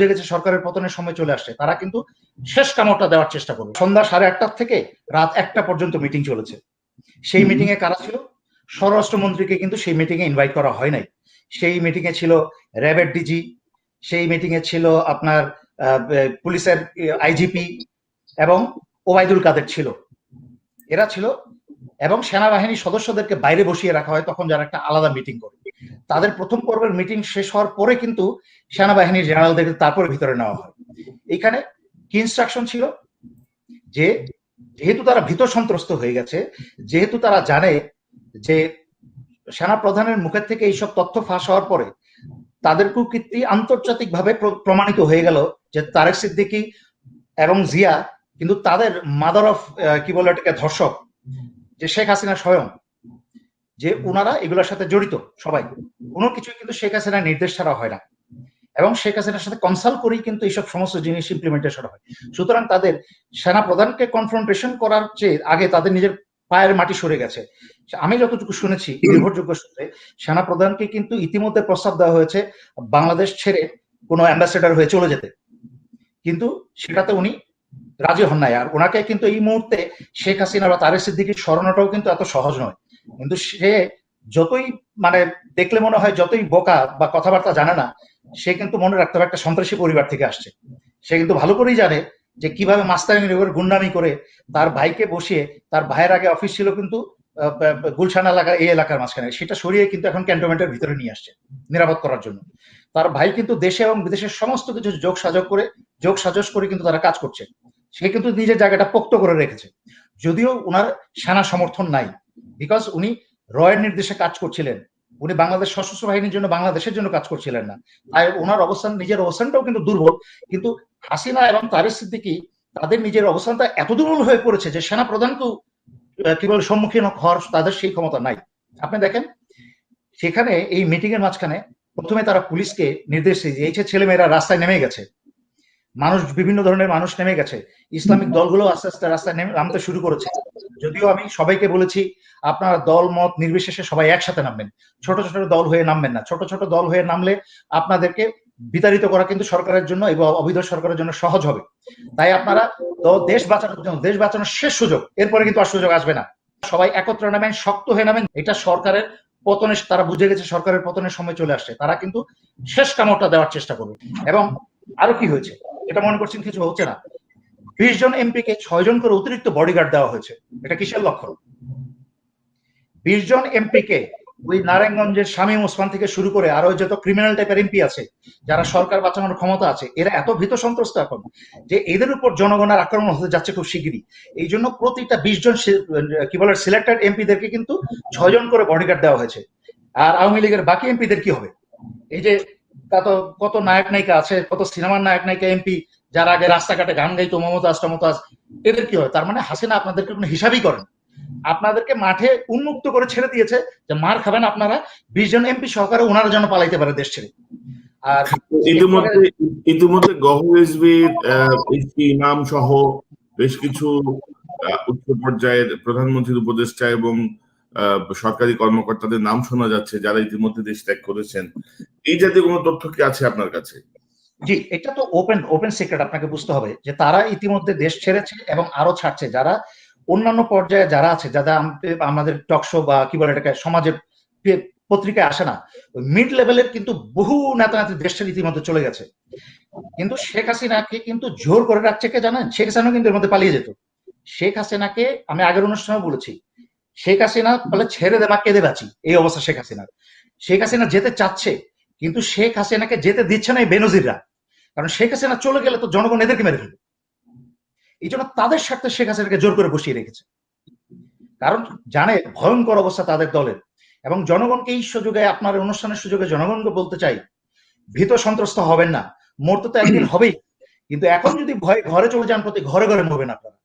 বুঝে গেছে সরকারের পতনের সময় চলে আসছে তারা কিন্তু শেষ কামড়টা দেওয়ার চেষ্টা করবে। সন্ধ্যা সাড়ে আটটার থেকে রাত একটা পর্যন্ত মিটিং চলেছে। সেই মিটিং এ কারা ছিল? স্বরাষ্ট্রমন্ত্রীকে কিন্তু সেই মিটিং এ ইনভাইট করা হয় নাই। সেই মিটিং এ ছিল র্যাবের ডিজি সেই মিটিং এ ছিল আপনার পুলিশের আইজিপি এবং ওবায়দুল কাদের ছিল। এরা ছিল এবং সেনাবাহিনীর সদস্যদেরকে বাইরে বসিয়ে রাখা হয় তখন যারা একটা আলাদা মিটিং করে। তাদের প্রথম পর্বের মিটিং শেষ হওয়ার পরে কিন্তু সেনাবাহিনীর জেনারেলদেরকে তারপরে ভিতরে নেওয়া হয়। এখানে কি ইনস্ট্রাকশন ছিল? যে যেহেতু তারা ভীত সন্ত্রস্ত হয়ে গেছে, যেহেতু তারা জানে যে সেনা প্রধানের মুখের থেকে এইসব তথ্য ফাঁস হওয়ার পরে তাদের কুকীর্তি আন্তর্জাতিকভাবে প্র- প্রমাণিত হয়ে গেল যে তারেক সিদ্দিকি এবং জিয়া কিন্তু তাদের মাদার অফ কি বলে এটাকে, ধর্ষক, যে শেখ হাসিনা স্বয়ং। যে ওনারা এগুলোর সাথে জড়িত সবাই। কোনো কিছুই কিন্তু শেখ হাসিনার নির্দেশ ছাড়া হয় না। এবং শেখ হাসিনার সাথে কনসাল্ট করেই কিন্তু এইসব সমস্ত জিনিস ইমপ্লিমেন্টেশন হয়। সুতরাং তাদের সেনা প্রধানকে কনফ্রন্টেশন করার চেয়ে আগে তাদের নিজের পায়ের মাটি সরে গেছে। আমি যতটুকু শুনেছি নির্ভরযোগ্য সূত্রে সেনা প্রধানকে কিন্তু ইতিমধ্যে প্রস্তাব দেওয়া হয়েছে বাংলাদেশ ছেড়ে কোনো অ্যাম্বাসেডার হয়ে চলে যেতে। কিন্তু সেটাতে উনি রাজি হন নাই। আর ওনাকে কিন্তু এই মুহূর্তে শেখ হাসিনা বা তারেক সিদ্দিকির স্মরণটাও কিন্তু এত সহজ নয়। কিন্তু সে যতই মানে দেখলে মনে হয় যতই বোকা বা কথাবার্তা জানে না, সে কিন্তু মনে রাখতে হবে একটা সন্ত্রাসী পরিবার থেকে আসছে। সে কিন্তু ভালো করেই জানে যে কীভাবে মাস্তানি করে গুন্ডামি করে তার ভাইকে বসিয়ে তার ভাইয়ের আগে অফিস ছিল কিন্তু গুলশান এলাকা এই এলাকার মাঝখানে। সেটা সরিয়ে কিন্তু এখন ক্যান্টনমেন্টের ভিতরে নিয়ে আসছে, নিরাপদ করার জন্য। তার ভাই কিন্তু দেশে এবং বিদেশের সমস্ত কিছু যোগ সাজক করে, যোগ সাজস করে কিন্তু তারা কাজ করছে। সে কিন্তু নিজের জায়গাটা পোক্ত করে রেখেছে। যদিও ওনার সেনা সমর্থন নাই। বিকজ উনি রয়ের নির্দেশে কাজ করছিলেন। উনি বাংলাদেশ সশস্ত্র বাহিনীর জন্য বাংলাদেশের জন্য কাজ করছিলেন না। তাই ওনার অবস্থান নিজের অবস্থানটাও কিন্তু দুর্বল। কিন্তু হাসিনা এবং তারেক সিদ্দিকি তাদের নিজের অবস্থানটা এত দুর্বল হয়ে পড়েছে যে সেনা প্রধানকেও আহ, কি বলে সম্মুখীন হওয়ার তাদের সেই ক্ষমতা নাই। আপনি দেখেন সেখানে এই মিটিং এর মাঝখানে প্রথমে তারা পুলিশকে নির্দেশ দিয়েছে ছেলেমেয়েরা রাস্তায় নেমে গেছে। মানুষ বিভিন্ন ধরনের মানুষ নেমে গেছে। ইসলামিক দলগুলো আস্তে আস্তে রাস্তায় নেমে নামতে শুরু করেছে। যদিও আমি সবাইকে বলেছি আপনারা দল মত নির্বিশেষে সবাই একসাথে নামবেন। ছোট ছোট দল হয়ে নামবেন না। ছোট ছোট দল হয়ে নামলে আপনাদেরকে বিতাড়িত করা কিন্তু সরকারের জন্য এবং অবৈধ সরকারের জন্য সহজ হবে। তাই আপনারা দেশ বাঁচানোর জন্য দেশ বাঁচানোর শেষ সুযোগ। এরপরে কিন্তু আর সুযোগ আসবে না। সবাই একত্রে নামেন শক্ত হয়ে নামেন। এটা সরকারের পতনে তারা বুঝে গেছে সরকারের পতনের সময় চলে আসছে। তারা কিন্তু শেষ কামড়টা দেওয়ার চেষ্টা করবে। এবং আরও কি হয়েছে? এটা মনে করছেন কিছু হচ্ছে না। বিশ জন এমপি কে ছয় জন করে অতিরিক্ত বডিগার্ড দেওয়া হয়েছে। এটা কিসের লক্ষণ? বিশ জন এমপি কে ওই নারায়ণগঞ্জের শামীম ওসমান থেকে শুরু করে আরও যত ক্রিমিনাল টাইপের এমপি আছে, যারা সরকার বাঁচানোর ক্ষমতা আছে, এরা এত ভীত সন্ত্রস্ত এখন যে এদের উপর জনগণের আক্রমণ হতে যাচ্ছে খুব শিগগিরই। এই জন্য প্রতিটা বিশ জন কি বলে সিলেক্টেড এমপিদেরকে কিন্তু ছয় জন করে বডিগার্ড দেওয়া হয়েছে। আর আওয়ামী লীগের বাকি এমপিদের কি হবে? এই যে কত কত নায়ক নায়িকা আছে, কত সিনেমার নায়ক নায়িকা, এমপি, যারা আগে রাস্তাঘাটে গান গাইতো মমতাজ, টমতাজ, এদের কি হয়? তার মানে হাসিনা আপনাদেরকে কোনো হিসাবই করেন। আপনাদেরকে মাঠে উন্মুক্ত করে ছেড়ে দিয়েছে যে মার খাবেন আপনারা, বিশ জন এমপি সহকারে ওনারা যেন পালাইতে পারে দেশ ছেড়ে। আর ইতিমধ্যে ইতিমধ্যে এসপি ইমাম সহ বেশ কিছু উচ্চ পর্যায়ের প্রধানমন্ত্রীর উপদেষ্টা এবং সরকারি কর্মকর্তাদের নাম শোনা যাচ্ছে, যারা ইতিমধ্যে দেশ ত্যাগ করেছেন। এই জাতীয় কোনো তথ্য কি আছে আপনার কাছে? জি, এটা তো ওপেন ওপেন সিক্রেট আপনাকে বুঝতে হবে যে তারা ইতিমধ্যে দেশ ছেড়েছে এবং আরও ছাড়ছে। যারা অন্যান্য পর্যায়ে যারা আছে, যারা আমাদের টকশো বা কি বলে এটাকে, সমাজের পত্রিকায় আসে না মিড লেভেলের কিন্তু বহু নেতা নেত্রী দেশ ছেড়ে ইতিমধ্যে চলে গেছে। কিন্তু শেখ হাসিনাকে কিন্তু জোর করে রাখছে কে জানেন? শেখ হাসিনা কিন্তু এর মধ্যে পালিয়ে যেত। শেখ হাসিনাকে আমি আগের অনুষ্ঠানে বলেছি শেখ হাসিনা বলে ছেড়ে দেবা কেঁদে বাঁচি, এই অবস্থা শেখ হাসিনার। শেখ হাসিনা যেতে চাচ্ছে, কিন্তু শেখ হাসিনাকে যেতে দিচ্ছে না এই বেনজিররা। কারণ শেখ হাসিনা চলে গেলে তো জনগণ এদেরকে মেরে ফেলবে। এই জন্য তাদের স্বার্থে শেখ হাসিনাকে জোর করে বসিয়ে রেখেছে। কারণ জানে ভয়ঙ্কর অবস্থা তাদের দলের। এবং জনগণকে এই সুযোগে, আপনার অনুষ্ঠানের সুযোগে জনগণকে বলতে চাই, ভীত সন্ত্রস্ত হবেন না। মরতে তো একদিন হবেই। কিন্তু এখন যদি ভয়ে ঘরে চলে যান প্রতি, ঘরে ঘরে মরবেন আপনারা।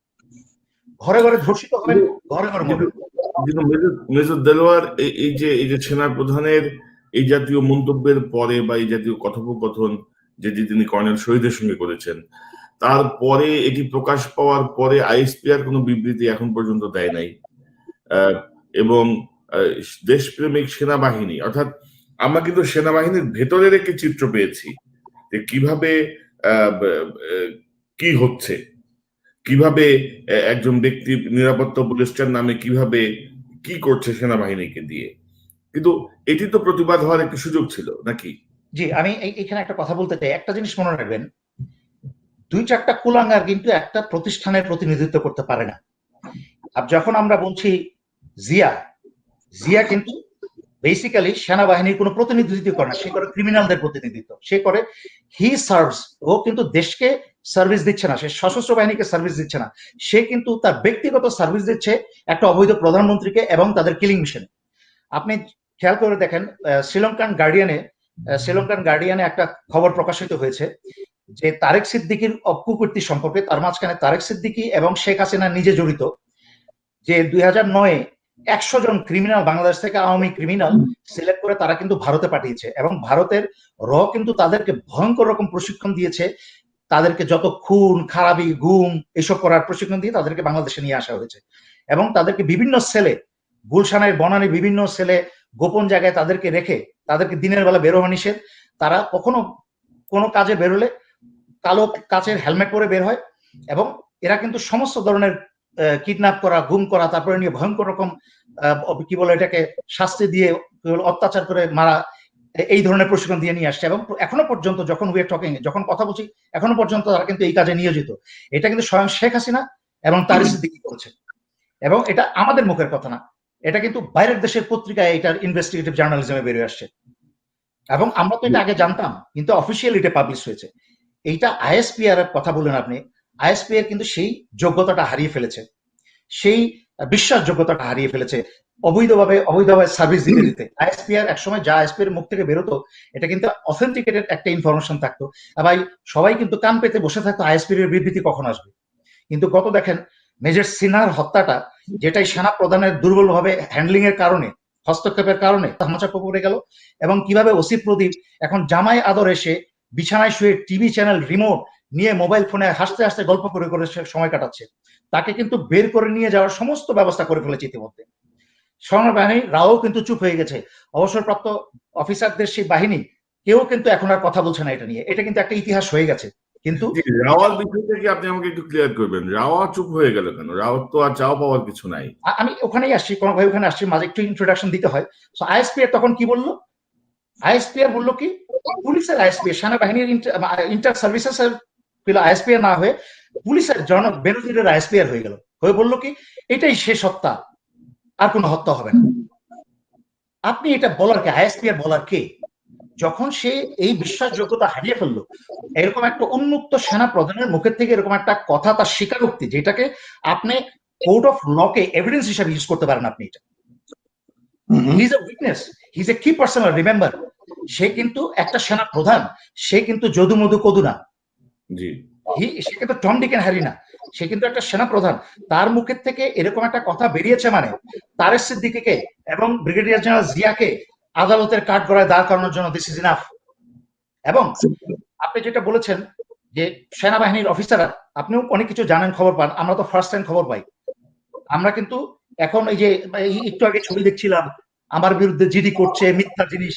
ঘরে ঘরে ধর্ষিত হবেন, ঘরে ঘরে মরবেন। মেজর- দেলোয়ার এই- যে, এই যে সেনা প্রধানের এই জাতীয় মন্তব্যের পরে বা এই জাতীয় কথোপকথন যেটি তিনি কর্নেল শহীদের সঙ্গে করেছেন, তারপরে এটি প্রকাশ পাওয়ার পরে আইএসপিআর কোনো বিবৃতি এখন পর্যন্ত দেয় নাই। এবং দেশপ্রেমিক সেনাবাহিনী, অর্থাৎ আমরা কিন্তু সেনাবাহিনীর ভেতরের একটি চিত্র পেয়েছি যে কীভাবে কি হচ্ছে। কীভাবে একজন ব্যক্তি নিরাপত্তা উপদেষ্টার নামে কীভাবে কি করছে সেনাবাহিনীকে দিয়ে? কিন্তু এটি তো প্রতিবাদ হওয়ার একটি সুযোগ ছিল, নাকি? জি, আমি এখানে একটা কথা বলতে চাই। একটা জিনিস মনে রাখবেন, দুই চারটা কুলাঙ্গার কিন্তু একটা প্রতিষ্ঠানের প্রতিনিধিত্ব করতে পারে না। আর যখন আমরা বলছি জিয়া জিয়া কিন্তু বেসিক্যালি সেনাবাহিনীর কোনো প্রতিনিধিত্ব করে না, সে করে ক্রিমিনালদের প্রতিনিধিত্ব। সে করে হি সার্ভস ও কিন্তু দেশকে সার্ভিস দিচ্ছে না। সে সশস্ত্র বাহিনীকে সার্ভিস দিচ্ছে না। সে কিন্তু তার ব্যক্তিগত সার্ভিস দিচ্ছে একটা অবৈধ প্রধানমন্ত্রীকে এবং তাদের কিলিং মিশনে। আপনি খেয়াল করে দেখেন শ্রীলঙ্কান গার্ডিয়ানে শ্রীলঙ্কান গার্ডিয়ানে একটা খবর প্রকাশিত হয়েছে যে তারেক সিদ্দিকির অকুকীর্তি সম্পর্কে, তার মাঝখানে তারেক সিদ্দিকি এবং শেখ হাসিনা নিজে জড়িত, যে দুই হাজার নয়ে একশো জন ক্রিমিনাল বাংলাদেশ থেকে আওয়ামী ক্রিমিনাল সিলেক্ট করে তারা কিন্তু ভারতে পাঠিয়েছে এবং ভারতের র কিন্তু তাদেরকে ভয়ঙ্কর রকম প্রশিক্ষণ দিয়েছে তাদেরকে যত খুন, খারাপি, গুম এসব করার প্রশিক্ষণ দিয়ে তাদেরকে বাংলাদেশে নিয়ে আসা হয়েছে। এবং তাদেরকে বিভিন্ন সেলে, গুলশানের বনানী বিভিন্ন সেলে গোপন জায়গায় তাদেরকে রেখে তাদেরকে দিনের বেলা বের হওয়া নিষেধ। তারা কখনো কোনো কাজে বেরোলে কালো কাচের হেলমেট পরে বের হয় এবং এরা কিন্তু সমস্ত ধরনের কিডন্যাপ করা, গুম করা, তারপরে নিয়ে ভয়ঙ্কর রকম কি বলে এটাকে, শাস্তি দিয়ে অত্যাচার করে মারা এই ধরনের প্রশিক্ষণ দিয়ে নিয়ে আসছে এবং এখনও পর্যন্ত যখন উই আর টকিং যখন কথা বলছি, এখনও পর্যন্ত তারা কিন্তু এই কাজে নিয়োজিত। এটা কিন্তু স্বয়ং শেখ হাসিনা এবং তার সিদ্দিকি করেছে এবং এটা আমাদের মুখের কথা না। এটা কিন্তু বাইরের দেশের পত্রিকায় এটার ইনভেস্টিগেটিভ জার্নালিজমে বেরিয়ে আসছে। এবং আমরা তো এটা আগে জানতাম, কিন্তু অফিসিয়ালি এটা পাবলিশ হয়েছে। এইটা আইএসপিআর এর কথা বললেন আপনি। আইএসপি আইএসপিআর কিন্তু সেই যোগ্যতাটা হারিয়ে ফেলেছে। সেই বিশ্বাসযোগ্যতাটা হারিয়ে ফেলেছে। অবৈধভাবে অবৈধভাবে সার্ভিস দিতে। দিতে আইএসপিআর একসময় যা আইএসপিআর মুখ থেকে বেরোতো, এটা কিন্তু অথেন্টিকেটেড একটা ইনফরমেশন থাকতো। ভাই, সবাই কিন্তু কান পেতে বসে থাকতো আইএসপির এর বিবৃতি কখন আসবে? কিন্তু গত দেখেন, মেজর সিনহার হত্যাটা, যেটাই সেনা প্রধানের দুর্বলভাবে হ্যান্ডলিং এর কারণে, হস্তক্ষেপের কারণে ধামাচাপা পড়ে গেল এবং কীভাবে ওসি প্রদীপ এখন জামাই আদর এসে বিছানায় শুয়ে টিভি চ্যানেল রিমোট নিয়ে মোবাইল ফোনে হাসতে হাসতে গল্প করে করে সময় কাটাচ্ছে, তাকে কিন্তু বের করে নিয়ে যাওয়ার সমস্ত ব্যবস্থা করে ফেলেছে ইতিমধ্যে। সেনাবাহিনী রাও কিন্তু চুপ হয়ে গেছে। অবসরপ্রাপ্ত অফিসারদের সেই বাহিনী কেউ কিন্তু এখন আর কথা বলছে না এটা নিয়ে। এটা কিন্তু একটা ইতিহাস হয়ে গেছে। কিন্তু জি, রাওয়ার বিষয়টা কি আপনি আমাকে একটু ক্লিয়ার করবেন। রাওয়া চুপ হয়ে গেল কেন? রাওয়ার তো আর চাও পাওয়ার কিছু নাই। আমি ওখানেই আসছি কোনো ভাই ওখানে আসছি মাঝে একটু ইন্ট্রোডাকশন দিতে হয়। সো আইএসপিআর তখন কি বলল? আইএসপিআর বলল কি পুলিশের আইএসপিআর সেনাবাহিনীর ইন্টার সার্ভিসেস এর আইএসপিআর না হয়ে পুলিশের জন বেনজিরের আইএসপিআর হয়ে গেল। হয়ে বলল কি এটাই শেষ হত্যা আর কোনো হত্যা হবে না। আপনি এটা বলার কে? আইএসপিআর বলার কে? যখন সে এই বিশ্বাসযোগ্যতা হারিয়ে ফেলল এরকম একটা উন্মুক্ত সেনা প্রধানের মুখের থেকে এরকম একটা কথা তার স্বীকারোক্তি যেটাকে আপনি কোর্ট অফ লকে এভিডেন্স হিসাবে ইউজ করতে পারেন আপনি এটা। He is a witness he is a key person remember সে কিন্তু একটা সেনা প্রধান সে কিন্তু যদু মধু কদু না। জি। সে কিন্তু টম ডিকেন হ্যারি না। সে কিন্তু একটা সেনা প্রধান তার মুখের থেকে এরকম একটা কথা বেরিয়েছে মানে তারেক সিদ্দিকিকে এবং ব্রিগেডিয়ার জেনারেল জিয়াকে আদালতের কাঠ গড়ায় দাঁড় করানোর জন্য দিস ইজ ইনাফ এবং আপনি যেটা বলেছেন যে সেনাবাহিনীর অফিসাররা আপনিও অনেক কিছু জানেন খবর পান, আমরা তো ফার্স্ট টাইম খবর পাই। আমরা কিন্তু এখন এই যে একটু আগে ছবি দেখছিলাম, আমার বিরুদ্ধে জিডি করছে, মিথ্যা জিনিস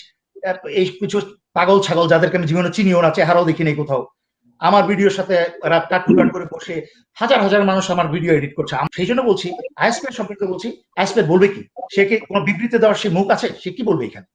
এই কিছু পাগল ছাগল যাদেরকে আমি জীবনে চিনিও না, চেহারাও দেখিনি কোথাও। আমার ভিডিওর সাথে রাত কাট করে বসে হাজার হাজার মানুষ আমার ভিডিও এডিট করছে। আমি সেই জন্য বলছি আইএসপি সম্পর্কে বলছি আইএসপি বলবে কি? সে কি কোনো বিবৃতি দেওয়ার সে মুখ আছে? সে কি বলবে এখানে?